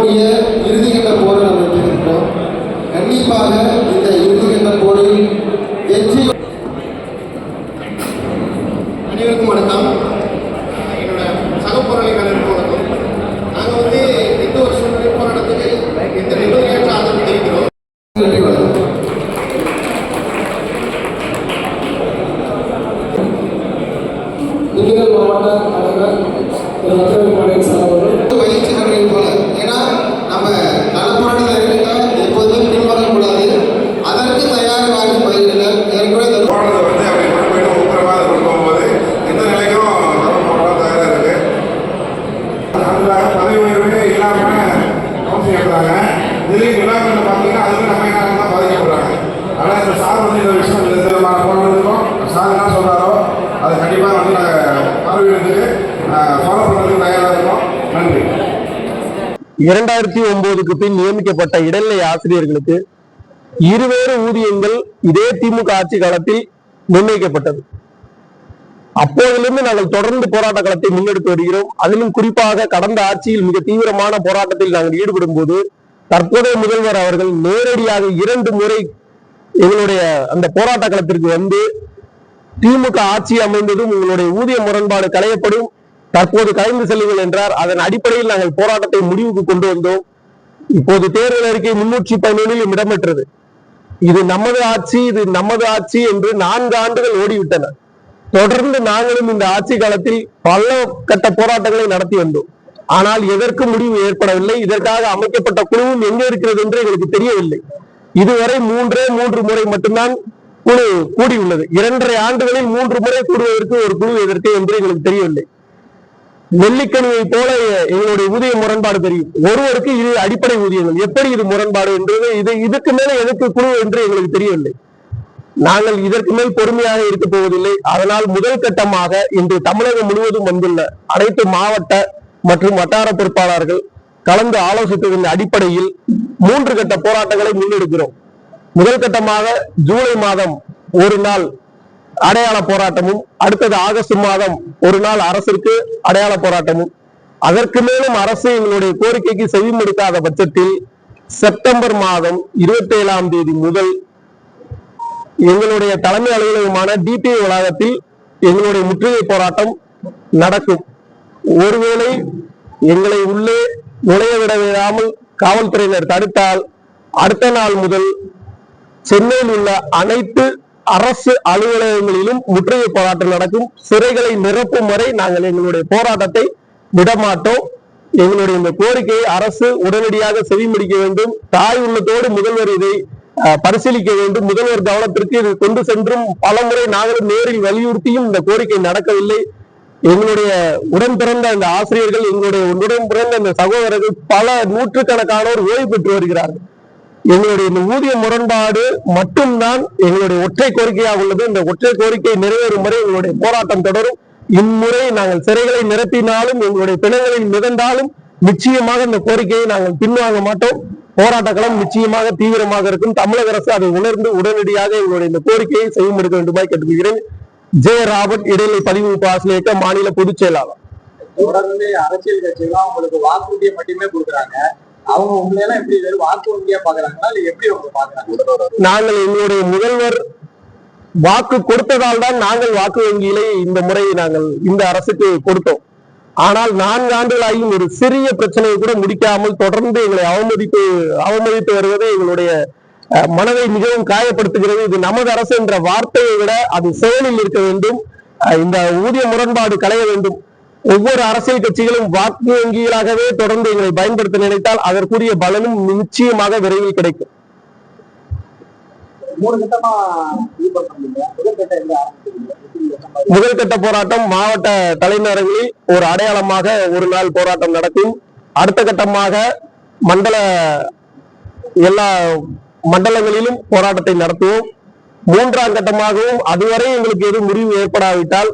நம்முடைய இறுதிகட்ட போரை நம்ம எடுத்துக்கிட்டோம் கண்டிப்பாக வந்து நாங்கள் பார்வையிடத்துக்கு ஃபாலோ பண்ணுறதுக்கு தயாராக இருக்கோம். நன்றி. இரண்டாயிரத்தி ஒன்பதுக்கு பின் நியமிக்கப்பட்ட இடைநிலை ஆசிரியர்களுக்கு இருவேறு ஊதியங்கள் இதே திமுக ஆட்சி காலத்தில் நிர்ணயிக்கப்பட்டது. அப்போதிலிருந்து நாங்கள் தொடர்ந்து போராட்ட களத்தை முன்னெடுத்து வருகிறோம். அதிலும் குறிப்பாக கடந்த ஆட்சியில் மிக தீவிரமான போராட்டத்தில் நாங்கள் ஈடுபடும் போது தற்போதைய முதல்வர் அவர்கள் நேரடியாக இரண்டு முறை எங்களுடைய அந்த போராட்ட களத்திற்கு வந்து திமுக ஆட்சி அமைந்ததும் உங்களுடைய ஊதிய முரண்பாடு களையப்படும். தற்போது கலைந்து செல்லுங்கள் என்றார். அதன் அடிப்படையில் நாங்கள் போராட்டத்தை முடிவுக்கு கொண்டு வந்தோம். இப்போது தேர்தல் அறிக்கை முன்னூற்றி பதினொன்றிலும் இடம்பெற்றது. இது நமது ஆட்சி இது நமது ஆட்சி என்று நான்கு ஆண்டுகள் ஓடிவிட்டன. தொடர்ந்து நாங்களும் இந்த ஆட்சி காலத்தில் பல கட்ட போராட்டங்களை நடத்தி வந்தோம். ஆனால் எதற்கு முடிவு ஏற்படவில்லை. இதற்காக அமைக்கப்பட்ட குழுவும் எங்கே இருக்கிறது என்று எங்களுக்கு தெரியவில்லை. இதுவரை மூன்றே மூன்று முறை மட்டும்தான் குழு கூடியுள்ளது. இரண்டரை ஆண்டுகளில் மூன்று முறை கூடுவதற்கு ஒரு குழு எதற்கு என்று எங்களுக்கு தெரியவில்லை. நெல்லிக்கனியை போல எங்களுடைய ஊதிய முரண்பாடு தெரியும். ஒருவருக்கு இது அடிப்படை ஊதியங்கள். எப்படி இது முரண்பாடு என்றது? இது இதுக்கு மேல எதற்கு குழு என்று எங்களுக்கு தெரியவில்லை. நாங்கள் இதற்கு மேல் பொறுமையாக இருக்க போவதில்லை. அதனால் முதல் கட்டமாக இன்று தமிழகம் முழுவதும் வந்துள்ள அனைத்து மாவட்ட மற்றும் வட்டார பொறுப்பாளர்கள் கலந்து ஆலோசித்ததன் அடிப்படையில் மூன்று கட்ட போராட்டங்களை முன்னெடுக்கிறோம். முதல் கட்டமாக ஜூலை மாதம் ஒரு நாள் அடையாள போராட்டமும் அடுத்தது ஆகஸ்ட் மாதம் ஒரு நாள் அரசிற்கு அடையாள போராட்டமும். அதற்கு மேலும் அரசு எங்களுடைய கோரிக்கைக்கு செவிமடுக்காத பட்சத்தில் செப்டம்பர் மாதம் இருபத்தி ஏழாம் தேதி முதல் எங்களுடைய தலைமை அலுவலகமான டிபிஐ வளாகத்தில் எங்களுடைய முற்றுகை போராட்டம் நடக்கும். ஒருவேளை எங்களை உள்ளே நுழைய விட விடாமல் காவல்துறையினர் தடுத்தால் அடுத்த நாள் முதல் சென்னையில் உள்ள அனைத்து அரசு அலுவலகங்களிலும் முற்றுகை போராட்டம் நடக்கும். சிறைகளை நிரப்பும் வரை நாங்கள் எங்களுடைய போராட்டத்தை விடமாட்டோம். எங்களுடைய இந்த கோரிக்கையை அரசு உடனடியாக செவிமடிக்க வேண்டும். தாய் உள்ளத்தோடு முதல்வர் இதை பரிசீலிக்க வேண்டும். முதல்வர் கவனத்திற்கு இது கொண்டு சென்றும் பலமுறை நாங்களும் நேரில் வலியுறுத்தியும் இந்த கோரிக்கை நடக்கவில்லை. எங்களுடைய உடன் பிறந்த அந்த ஆசிரியர்கள் எங்களுடைய உடன் பிறந்த இந்த சகோதரர்கள் பல நூற்றுக்கணக்கானோர் ஓய்வு பெற்று வருகிறார்கள். எங்களுடைய இந்த ஊதிய முரண்பாடு மட்டும்தான் எங்களுடைய ஒற்றை கோரிக்கையாக உள்ளது. இந்த ஒற்றை கோரிக்கை நிறைவேறும் வரை எங்களுடைய போராட்டம் தொடரும். இம்முறை நாங்கள் சிறைகளை நிரப்பினாலும் எங்களுடைய பிணங்களில் மிதந்தாலும் நிச்சயமாக இந்த கோரிக்கையை நாங்கள் பின்வாங்க மாட்டோம். போராட்ட களம் நிச்சயமாக தீவிரமாக இருக்கும். தமிழக அரசு அதை உணர்ந்து உடனடியாக எங்களுடைய இந்த கோரிக்கையை செய்யமெடுக்க வேண்டுமாய் கேட்டுக்கொள்கிறேன். ஜே ராபர்ட் இடைநிலை பதிவு ஆசிரியர்கள் மாநில பொதுச் செயலாளர். தொடர்ந்து அரசியல் கட்சிகள் உங்களுக்கு வாக்குறுதியை மட்டுமே கொடுக்குறாங்க. அவங்க உங்களை எல்லாம் எப்படி வெறும் வாக்குறுதியா பாக்குறாங்களா இல்ல எப்படி அவங்க பாக்குறாங்க நாங்கள் எங்களுடைய முதல்வர் வாக்கு கொடுத்ததால் தான் நாங்கள் வாக்கு வங்கியிலே இந்த முறை நாங்கள் இந்த அரசுக்கு கொடுத்தோம். ஆனால் நான்கு ஆண்டுகளாகியும் ஒரு சிறிய பிரச்சனையை கூட முடிக்காமல் தொடர்ந்து எங்களை அவமதித்து அவமதித்து வருவது எங்களுடைய அஹ், மனதை மிகவும் காயப்படுத்துகிறது. இது நமது அரசு என்ற வார்த்தையை விட அது செயலில் இருக்க வேண்டும். இந்த ஊதிய முரண்பாடு களைய வேண்டும். ஒவ்வொரு அரசியல் கட்சிகளும் வாக்கு வங்கிகளாகவே தொடர்ந்து எங்களை பயன்படுத்த நினைத்தால் அதற்குரிய பலனும் நிச்சயமாக விரைவில் கிடைக்கும். முதல் முதல் கட்ட போராட்டம் மாவட்ட தலைநகரங்களில் ஒரு அடையாளமாக ஒரு நாள் போராட்டம் நடக்கும். அடுத்த கட்டமாக மண்டல எல்லா மண்டலங்களிலும் போராட்டத்தை நடத்துவோம். மூன்றாம் கட்டமாகவும் அதுவரை எங்களுக்கு எதுவும் முடிவு ஏற்படாவிட்டால்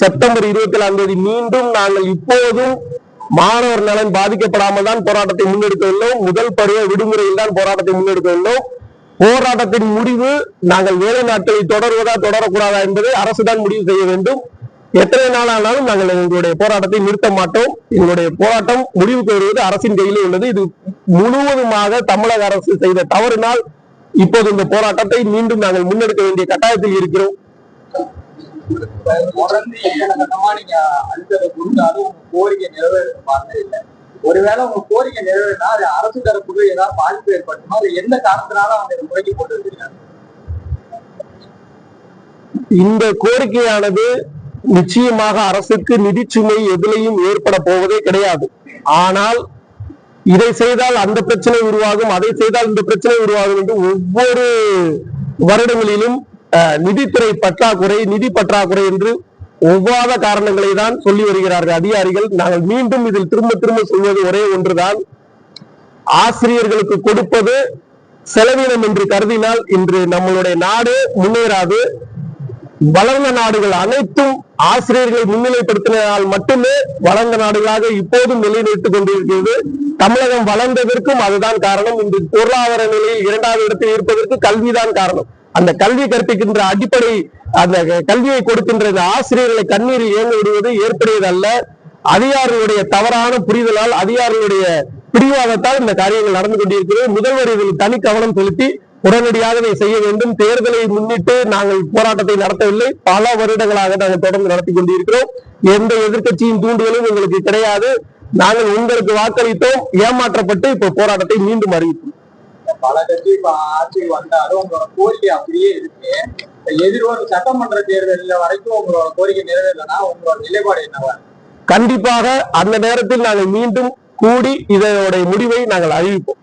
செப்டம்பர் இருபத்தி ஏழாம் தேதி மீண்டும் நாங்கள் இப்போதும் மாணவர் நலன் பாதிக்கப்படாமல் தான் போராட்டத்தை முன்னெடுக்க உள்ளோம். முதல் பருவ விடுமுறையில் தான் போராட்டத்தை முன்னெடுக்க உள்ளோம். போராட்டத்தின் முடிவு நாங்கள் வேலை நாட்களை தொடர்வதா தொடரக்கூடாதா என்பதை அரசுதான் முடிவு செய்ய வேண்டும். எத்தனை நாள் ஆனாலும் நாங்கள் எங்களுடைய போராட்டத்தை நிறுத்த மாட்டோம். எங்களுடைய போராட்டம் முடிவுக்கு வருவது அரசின் கையிலே உள்ளது. இது முழுவதுமாக தமிழக அரசு செய்த தவறினால் இப்போது இந்த போராட்டத்தை மீண்டும் நாங்கள் முன்னெடுக்க வேண்டிய கட்டாயத்தில் இருக்கிறோம். தொடர்ந்து எத்தனை கட்டமா நீங்க அழுத்தத்தை கொடுத்தாலும் உங்க கோரிக்கை நிறைவேற பார்த்தது இல்லை. ஒருவேளை உங்க கோரிக்கை நிறைவேறினா அது அரசு தரப்புக்கு ஏதாவது பாதிப்பு ஏற்பட்டுமா? அது எந்த காரணத்தினால அவங்க இந்த முறைக்கு போட்டு வச்சிருக்காங்க இந்த கோரிக்கையானது நிச்சயமாக அரசுக்கு நிதிச்சுமை எதிலையும் ஏற்பட போவதே கிடையாது. ஆனால் இதை செய்தால் அந்த பிரச்சனை உருவாகும் அதை செய்தால் இந்த பிரச்சனை உருவாகும் என்று ஒவ்வொரு வருடங்களிலும் நிதித்துறை பற்றாக்குறை நிதி பற்றாக்குறை என்று ஒவ்வாத காரணங்களை தான் சொல்லி வருகிறார்கள் அதிகாரிகள். நாங்கள் மீண்டும் இதில் திரும்ப திரும்ப சொல்வது ஒரே ஒன்றுதான். ஆசிரியர்களுக்கு கொடுப்பது செலவினம் என்று கருதினால் இன்று நம்மளுடைய நாடு முன்னேறாது. வளர்ந்த நாடுகள் அனைத்தும் ஆசிரியர்களை முன்னிலைப்படுத்தினால் மட்டுமே வளர்ந்த நாடுகளாக இப்போதும் நிலைநிறுத்திக் கொண்டிருக்கிறது. தமிழகம் வளர்ந்ததற்கும் அதுதான் காரணம். இன்று பொருளாதார நிலையில் இரண்டாவது இடத்தில் இருப்பதற்கு கல்விதான் காரணம். அந்த கல்வி கற்பிக்கின்ற அடிப்படை அந்த கல்வியை கொடுக்கின்ற ஆசிரியர்களை கண்ணீர் இயங்க விடுவது ஏற்புடையதல்ல. அதிகாரிகளுடைய தவறான புரிதலால் அதிகாரிகளுடைய பிடிவாதத்தால் இந்த காரியங்கள் நடந்து கொண்டிருக்கிறது. முதல்வர் இதில் தனி கவனம் செலுத்தி உடனடியாக இதை செய்ய வேண்டும். தேர்தலை முன்னிட்டு நாங்கள் போராட்டத்தை நடத்தவில்லை. பல வருடங்களாக நாங்கள் தொடர்ந்து நடத்தி கொண்டிருக்கிறோம். எந்த எதிர்க்கட்சியின் தூண்டுதலும் எங்களுக்கு கிடையாது. நாங்கள் உங்களுக்கு வாக்களித்தோம். ஏமாற்றப்பட்டு இப்போ போராட்டத்தை மீண்டும் அறிவித்தோம். பல கட்சி இப்ப ஆட்சிக்கு வந்தாலும் உங்களோட கோரிக்கை அப்படியே இருக்கு. எதிர்வரும் சட்டமன்ற தேர்தலில் வரைக்கும் உங்களோட கோரிக்கை நிறைவேறலைன்னா உங்களோட நிலைப்பாடு என்னவா கண்டிப்பாக அந்த நேரத்தில் நாங்கள் மீண்டும் கூடி இதனுடைய முடிவை நாங்கள் அறிவிப்போம்.